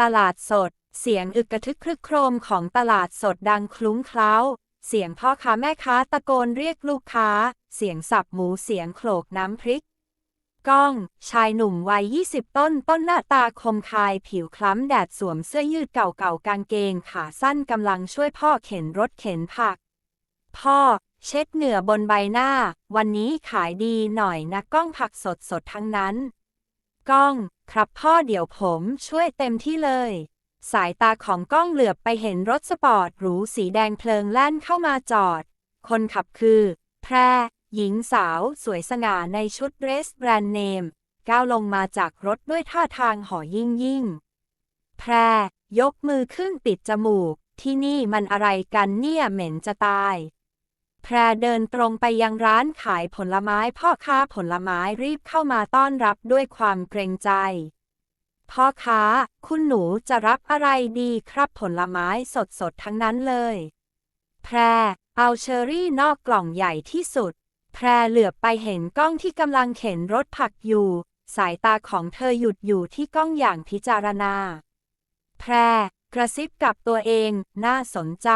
ตลาดสด เสียงอึกกระทึกครึกโครมของตลาดสดดังคลุ้งเคล้า เสียงพ่อค้าแม่ค้าตะโกนเรียกลูกค้า เสียงสับหมูเสียงโขลกน้ำพริก ก้อง ชายหนุ่มวัย 20 ต้น ต้นหน้าตาคมคาย ผิวคล้ำแดดสวมเสื้อยืดเก่าๆกางเกงขาสั้นกำลังช่วยพ่อเข็นรถเข็นผัก พ่อ เช็ดเหงื่อบนใบหน้า วันนี้ขายดีหน่อยนะก้องผักสดสดๆทั้งนั้น ก้อง ครับพ่อเดี๋ยวผมช่วยเต็มที่เลย สายตาของก้องเหลือบไปเห็นรถสปอร์ตหรูสีแดงเพลิงแล่นเข้ามาจอด คนขับคือ แพรหญิงสาวสวยสง่าในชุดเดรสแบรนด์เนม ก้าวลงมาจากรถด้วยท่าทางห่อยิ่งยิ่ง แพร ยกมือขึ้นปิดจมูก ที่นี่มันอะไรกันเนี่ยเหม็นจะตาย แพรเดินตรงไปยังร้านขายผลไม้พ่อค้าผลไม้รีบเข้ามาต้อนรับด้วยความเกรงใจ พ่อค้า คุณหนูจะรับอะไรดีครับผลไม้สดๆทั้งนั้นเลย แพร เอาเชอรี่นอกกล่องใหญ่ที่สุด แพรเหลือบไปเห็นกล้องที่กำลังเข็นรถผักอยู่ สายตาของเธอหยุดอยู่ที่กล้องอย่างพิจารณา แพร กระซิบกับตัวเอง น่าสนใจ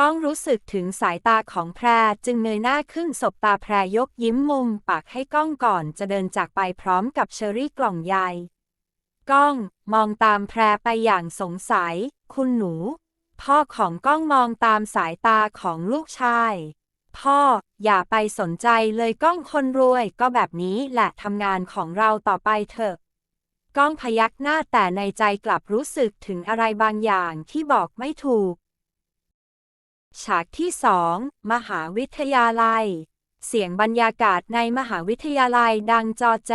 ก้องรู้สึกถึงสายตาของแพรจึงเงยหน้าขึ้นสบตาแพรยกยิ้มมุมปากให้ก้องก่อนจะเดินจากไปพร้อมกับเชอรี่กล่องใหญ่ก้องมองตามแพรไปอย่างสงสัย คุณหนู พ่อของก้องมองตามสายตาของลูกชาย พ่ออย่าไปสนใจเลยก้องคนรวยก็แบบนี้แหละทำงานของเราต่อไปเถอะ ก้องพยักหน้าแต่ในใจกลับรู้สึกถึงอะไรบางอย่างที่บอกไม่ถูก ฉากที่สองมหาวิทยาลัย เสียงบรรยากาศในมหาวิทยาลัยดังจอแจ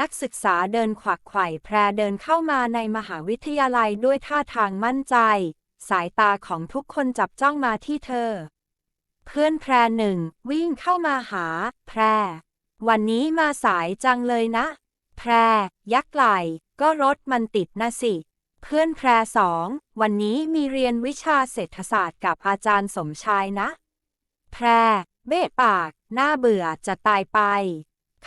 นักศึกษาเดินขวักไขว่แพรเดินเข้ามาในมหาวิทยาลัยด้วยท่าทางมั่นใจ สายตาของทุกคนจับจ้องมาที่เธอ เพื่อนแพรหนึ่งวิ่งเข้ามาหา แพร วันนี้มาสายจังเลยนะ แพร ยักไหล่ก็รถมันติดนะสิ เพื่อนแพรสอง วันนี้มีเรียนวิชาเศรษฐศาสตร์กับอาจารย์สมชายนะ แพร เบ้ปาก หน่าเบื่อจะตายไป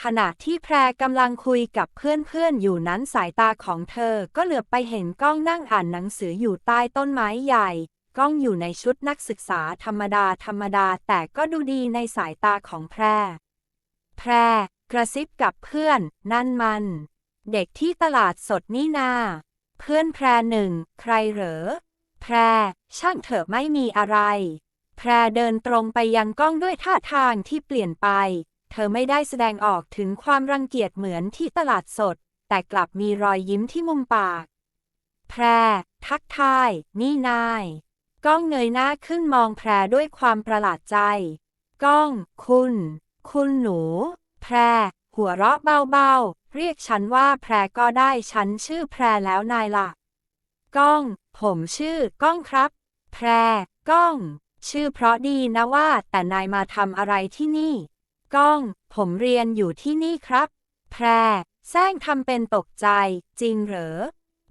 ขณะที่แพรกำลังคุยกับเพื่อนๆอยู่นั้นสายตาของเธอก็เหลือบไปเห็นก้องนั่งอ่านหนังสืออยู่ใต้ต้นไม้ใหญ่ ก้องอยู่ในชุดนักศึกษาธรรมดาธรรมดาแต่ก็ดูดีในสายตาของแพร แพร กระซิบกับเพื่อน นั่นมัน เด็กที่ตลาดสดนี่นา เพื่อนแพรหนึ่ง ใครเหรอ แพร ช่างเถอะไม่มีอะไร แพรเดินตรงไปยังกล้องด้วยท่าทางที่เปลี่ยนไป เธอไม่ได้แสดงออกถึงความรังเกียจเหมือนที่ตลาดสด แต่กลับมีรอยยิ้มที่มุมปาก แพร ทักทาย นี่นาย ก้องเงยหน้าขึ้นมองแพรด้วยความประหลาดใจ ก้อง คุณ คุณหนู แพร หัวเราะเบาๆ เรียกฉันว่าแพรก็ได้ฉันชื่อแพรแล้วนายล่ะ ก้อง ผมชื่อ ก้องครับ แพร ก้อง ชื่อเพราะดีนะว่า แต่นายมาทำอะไรที่นี่ ก้อง ผมเรียนอยู่ที่นี่ครับ แพร แซงทำเป็นตกใจ จริงเหรอ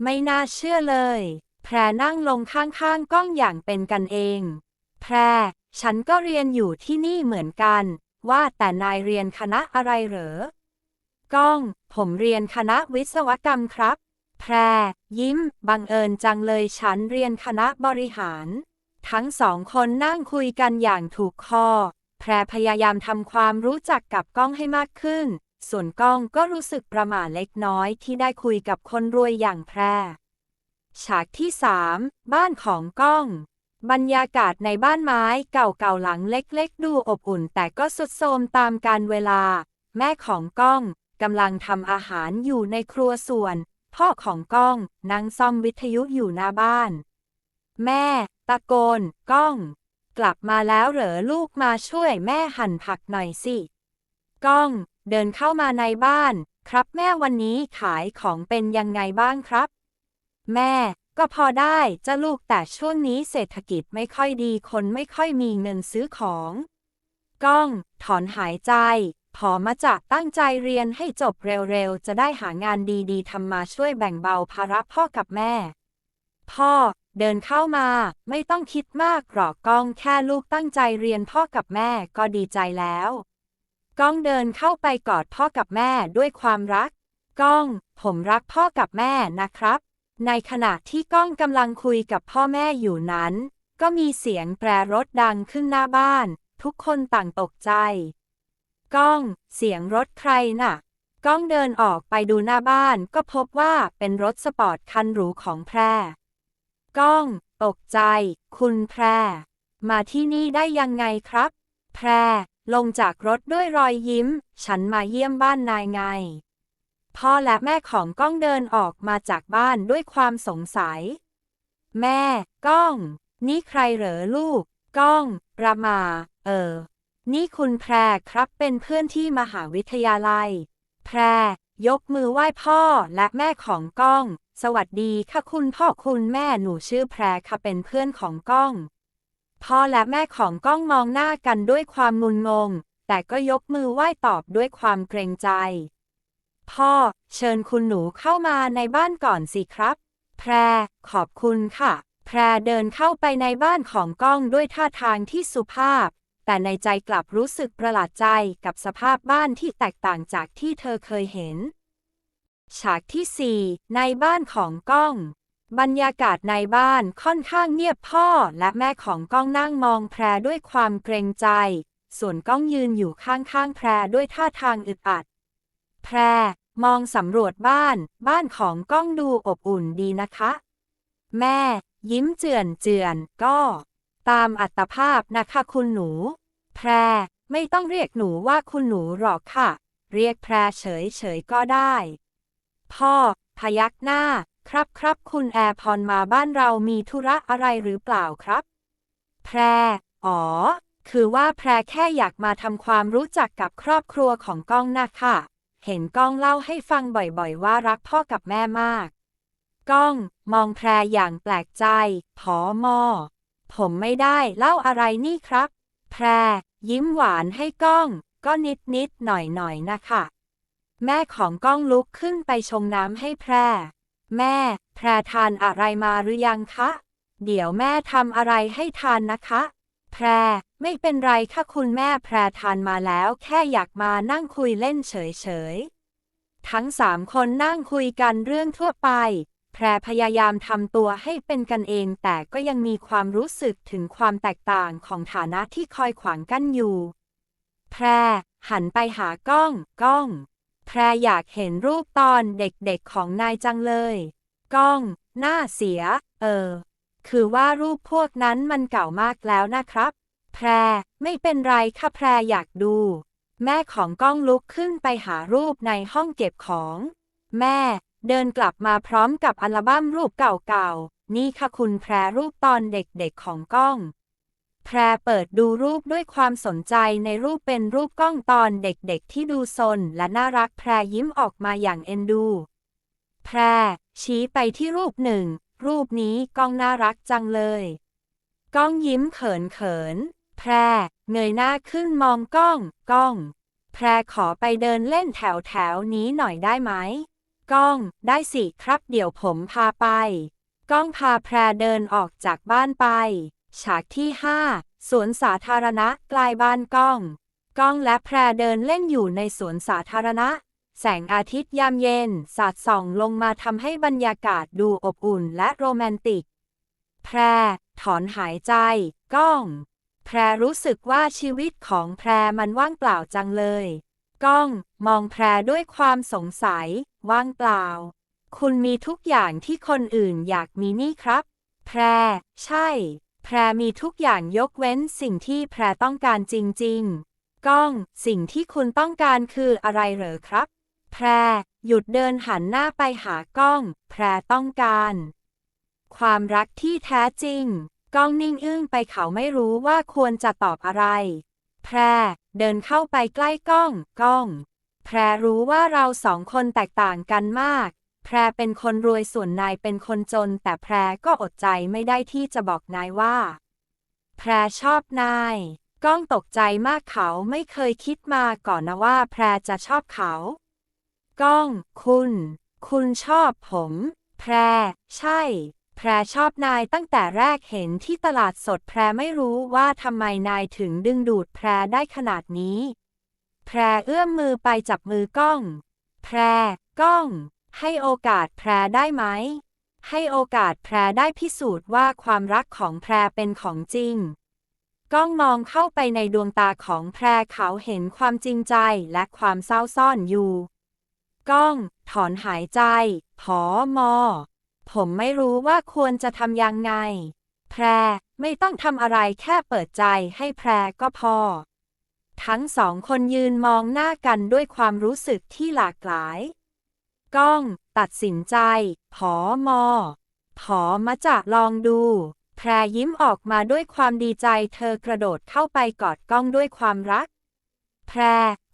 ไม่น่าเชื่อเลย แพรนั่งลงข้างๆ ก้องอย่างเป็นกันเอง แพร ฉันก็เรียนอยู่ที่นี่เหมือนกัน ว่าแต่นายเรียนคณะอะไรเหรอ ก้อง ผมเรียนคณะวิศวกรรมครับ แพร ยิ้ม บังเอิญจังเลยฉันเรียนคณะบริหาร ทั้งสองคนนั่งคุยกันอย่างถูกคอ แพรพยายามทำความรู้จักกับก้องให้มากขึ้น ส่วนก้องก็รู้สึกประหม่าเล็กน้อยที่ได้คุยกับคนรวยอย่างแพร ฉากที่สามบ้านของก้อง บรรยากาศในบ้านไม้เก่าๆหลังเล็กๆ ดูอบอุ่น แต่ก็สุดโทรมตามการเวลา แม่ของก้องกำลังทำอาหารอยู่ในครัวส่วน พ่อของก้องนั่งซ่อมวิทยุอยู่หน้าบ้าน แม่ ตะโกน ก้อง กลับมาแล้วเหรอลูกมาช่วยแม่หั่นผักหน่อยสิ ก้อง เดินเข้ามาในบ้าน ครับแม่วันนี้ขายของเป็นยังไงบ้างครับ แม่ ก็พอได้จะลูกแต่ช่วงนี้เศรษฐกิจไม่ค่อยดีคนไม่ค่อยมีเงินซื้อของ ก้อง ถอนหายใจพอมาจากตั้งใจเรียนให้จบเร็วๆ จะได้หางานดีๆทำมาช่วยแบ่งเบาภาระพ่อกับแม่ พ่อ เดินเข้ามา ไม่ต้องคิดมากหรอกก้องแค่ลูกตั้งใจเรียนพ่อกับแม่ก็ดีใจแล้ว ก้องเดินเข้าไปกอดพ่อกับแม่ด้วยความรัก ก้อง ผมรักพ่อกับแม่นะครับ ในขณะที่ก้องกำลังคุยกับพ่อแม่อยู่นั้น ก็มีเสียงแตรรถดังขึ้นหน้าบ้าน ทุกคนต่างตกใจ ก้อง เสียงรถใครน่ะ ก้องเดินออกไปดูหน้าบ้านก็พบว่าเป็นรถสปอร์ตคันหรูของแพรก้อง ตกใจ คุณแพร มาที่นี่ได้ยังไงครับ แพร ลงจากรถด้วยรอยยิ้ม ฉันมาเยี่ยมบ้านนายไง พ่อและแม่ของก้องเดินออกมาจากบ้านด้วยความสงสัย แม่ ก้อง นี่ใครเหรอลูก ก้องรามา เออ นี่คุณแพรครับเป็นเพื่อนที่มหาวิทยาลัย แพร ยกมือไหว้พ่อและแม่ของก้อง สวัสดีค่ะคุณพ่อคุณแม่หนูชื่อแพรค่ะเป็นเพื่อนของก้อง พ่อและแม่ของก้องมองหน้ากันด้วยความงุนงง แต่ก็ยกมือไหว้ตอบด้วยความเกรงใจ พ่อ เชิญคุณหนูเข้ามาในบ้านก่อนสิครับ แพร ขอบคุณค่ะ แพรเดินเข้าไปในบ้านของก้องด้วยท่าทางที่สุภาพ แต่ในใจกลับรู้สึกประหลาดใจกับสภาพบ้านที่แตกต่างจากที่เธอเคยเห็น ฉากที่ 4 ในบ้านของก้อง บรรยากาศในบ้านค่อนข้างเงียบพ่อและแม่ของก้องนั่งมองแพรด้วยความเกรงใจ ส่วนก้องยืนอยู่ข้างๆแพรด้วยท่าทางอึดอัด แพร มองสำรวจบ้าน บ้านของก้องดูอบอุ่นดีนะคะ แม่ ยิ้มเจือนเจือนก็ ตามอัตภาพนะคะคุณหนู แพร ไม่ต้องเรียกหนูว่าคุณหนูหรอกค่ะ เรียกแพรเฉยเฉยๆก็ได้ พ่อ พยักหน้า ครับครับคุณแอร์พรมาบ้านเรามีธุระอะไรหรือเปล่าครับ แพร อ๋อคือว่าแพรแค่อยากมาทำความรู้จักกับครอบครัวของก้องนะค่ะ เห็นก้องเล่าให้ฟังบ่อยๆ ว่ารักพ่อกับแม่มาก ก้อง มองแพรอย่างแปลกใจพอมอ ผมไม่ได้เล่าอะไรนี่ครับ แพร ยิ้มหวานให้ก้อง ก็นิดนิดๆหน่อยหน่อยๆนะคะ แม่ของก้องลุกขึ้นไปชงน้ำให้แพร แม่ แพรทานอะไรมาหรือยังคะ เดี๋ยวแม่ทำอะไรให้ทานนะคะ แพร ไม่เป็นไรค่ะคุณแม่แพรทานมาแล้ว แค่อยากมานั่งคุยเล่นเฉยๆ ทั้งสามคนนั่งคุยกันเรื่องทั่วไป แพรพยายามทำตัวให้เป็นกันเอง แต่ก็ยังมีความรู้สึกถึงความแตกต่างของฐานะที่คอยขวางกั้นอยู่ แพร หันไปหาก้องก้อง แพรอยากเห็นรูปตอนเด็กๆของนายจังเลย ก้อง หน้าเสีย เออ คือว่ารูปพวกนั้นมันเก่ามากแล้วนะครับ แพร ไม่เป็นไรค่ะแพรอยากดู แม่ของก้องลุกขึ้นไปหารูปในห้องเก็บของ แม่ เดินกลับมาพร้อมกับอัลบั้มรูปเก่าๆ นี่ค่ะคุณแพรรูปตอนเด็กๆของก้อง แพรเปิดดูรูปด้วยความสนใจในรูปเป็นรูปก้องตอนเด็กๆ ที่ดูซนและน่ารักแพรยิ้มออกมาอย่างเอ็นดู แพร ชี้ไปที่รูปหนึ่ง รูปนี้ก้องน่ารักจังเลย ก้องยิ้มเขินเขิน แพรเงยหน้าขึ้นมองกล้อง กล้อง แพรขอไปเดินเล่นแถวแถวนี้หน่อยได้ไหมกล้อง ได้สิครับเดี๋ยวผมพาไป กล้องพาแพรเดินออกจากบ้านไป ฉากที่ห้าสวนสาธารณะใกลายบ้านกล้อง กล้องและแพรเดินเล่นอยู่ในสวนสาธารณะ แสงอาทิตย์ยามเย็น สาดส่องลงมาทำให้บรรยากาศดูอบอุ่นและโรแมนติก แพรถอนหายใจ กล้อง แพรรู้สึกว่าชีวิตของแพรมันว่างเปล่าจังเลย ก้อง มองแพรด้วยความสงสัย ว่างเปล่า คุณมีทุกอย่างที่คนอื่นอยากมีนี่ครับ แพร ใช่ แพรมีทุกอย่างยกเว้นสิ่งที่แพรต้องการจริง ๆ ก้อง สิ่งที่คุณต้องการคืออะไรเหรอครับ แพร หยุดเดินหันหน้าไปหาก้อง แพรต้องการ ความรักที่แท้จริง ก้องนิ่งอึ้งไปเขาไม่รู้ว่าควรจะตอบอะไร แพร เดินเข้าไปใกล้ก้องก้อง แพรรู้ว่าเราสองคนแตกต่างกันมาก แพรเป็นคนรวยส่วนนายเป็นคนจน แต่แพรก็อดใจไม่ได้ที่จะบอกนายว่า แพรชอบนาย ก้องตกใจมากเขาไม่เคยคิดมาก่อนนะว่าแพรจะชอบเขา ก้อง คุณ คุณชอบผม แพร ใช่ แพรชอบนายตั้งแต่แรกเห็นที่ตลาดสดแพรไม่รู้ว่าทำไมนายถึงดึงดูดแพรได้ขนาดนี้ แพรเอื้อมมือไปจับมือก้อง แพรก้อง ให้โอกาสแพรได้ไหม ให้โอกาสแพรได้พิสูจน์ว่าความรักของแพรเป็นของจริง ก้องมองเข้าไปในดวงตาของแพรเขาเห็นความจริงใจและความเศร้าซ่อนอยู่ ก้อง ถอนหายใจ ผอมอ ผมไม่รู้ว่าควรจะทำยังไง แพรไม่ต้องทำอะไรแค่เปิดใจให้แพรก็พอ ทั้งสองคนยืนมองหน้ากันด้วยความรู้สึกที่หลากหลาย ก้อง ตัดสินใจ ผอมอ ผอมาจะลองดู แพรยิ้มออกมาด้วยความดีใจเธอกระโดดเข้าไปกอดก้องด้วยความรัก แพร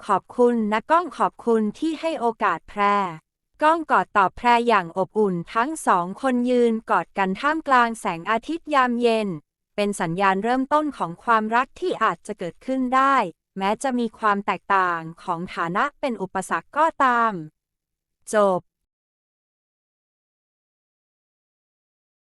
ขอบคุณนะก้องขอบคุณที่ให้โอกาสแพร ก้องกอดตอบแพรอย่างอบอุ่นทั้งสองคนยืนกอดกันท่ามกลางแสงอาทิตย์ยามเย็น เป็นสัญญาณเริ่มต้นของความรักที่อาจจะเกิดขึ้นได้ แม้จะมีความแตกต่างของฐานะเป็นอุปสรรคก็ตาม จบ